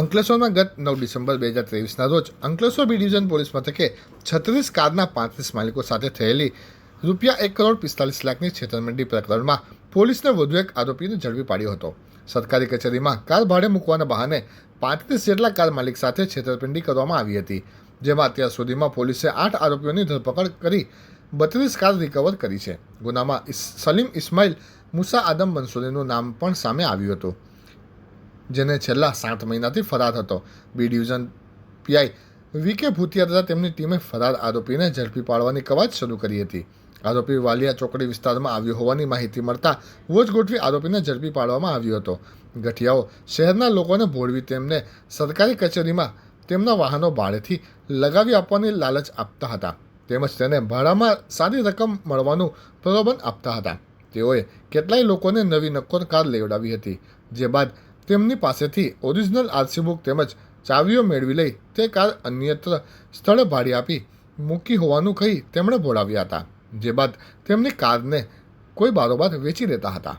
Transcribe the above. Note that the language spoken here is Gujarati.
અંકલેશ્વરમાં ગત નવ ડિસેમ્બર બે હજાર ત્રેવીસના રોજ અંકલેશ્વર બી ડિવિઝન પોલીસ મથકે છત્રીસ કારના પાંત્રીસ માલિકો સાથે થયેલી રૂપિયા એક કરોડ પિસ્તાલીસ લાખની છેતરપિંડી પ્રકરણમાં પોલીસને વધુ એક આરોપીને ઝડપી પાડ્યો હતો. સરકારી કચેરીમાં કાર ભાડે મૂકવાના બહાને પાંત્રીસ જેટલા કાર માલિક સાથે છેતરપિંડી કરવામાં આવી હતી, જેમાં અત્યાર સુધીમાં પોલીસે આઠ આરોપીઓની ધરપકડ કરી બત્રીસ કાર રિકવર કરી છે. ગુનામાં સલીમ ઇસ્માઇલ મુસા આદમ મંસૂરીનું નામ પણ સામે આવ્યું હતું. જેને છેલ્લા સાત મહિનાથી ફરાર હતો. બી ડિવિઝન પીઆઈ વી કે ભૂતિયા તથા તેમની ટીમે ફરાર આરોપીને ઝડપી પાડવાની કવાયત શરૂ કરી હતી. આરોપી વાલિયા ચોકડી વિસ્તારમાં આવ્યો હોવાની માહિતી મળતા વોચ ગોઠવી આરોપીને ઝડપી પાડવામાં આવ્યો હતો. ગઠિયાઓ શહેરના લોકોને ભોળવી તેમને સરકારી કચેરીમાં તેમના વાહનો ભાડેથી લગાવી આપવાની લાલચ આપતા હતા. તેમજ તેને ભાડામાં સારી રકમ મળવાનું પ્રલોભન આપતા હતા. તેઓએ કેટલાય લોકોને નવી નક્કોર કાર લેવડાવી હતી. જે બાદ તેમની પાસેથી ઓરિજિનલ આરસી બુક તેમજ ચાવીઓ મેળવી લઈ તે કાર અન્યત્ર સ્થળે ભાડે આપી મૂકી હોવાનું કહી તેમણે ભોળાવ્યા હતા, જે બાદ તેમની કારને કોઈ બારોબાર વેચી દેતા હતા.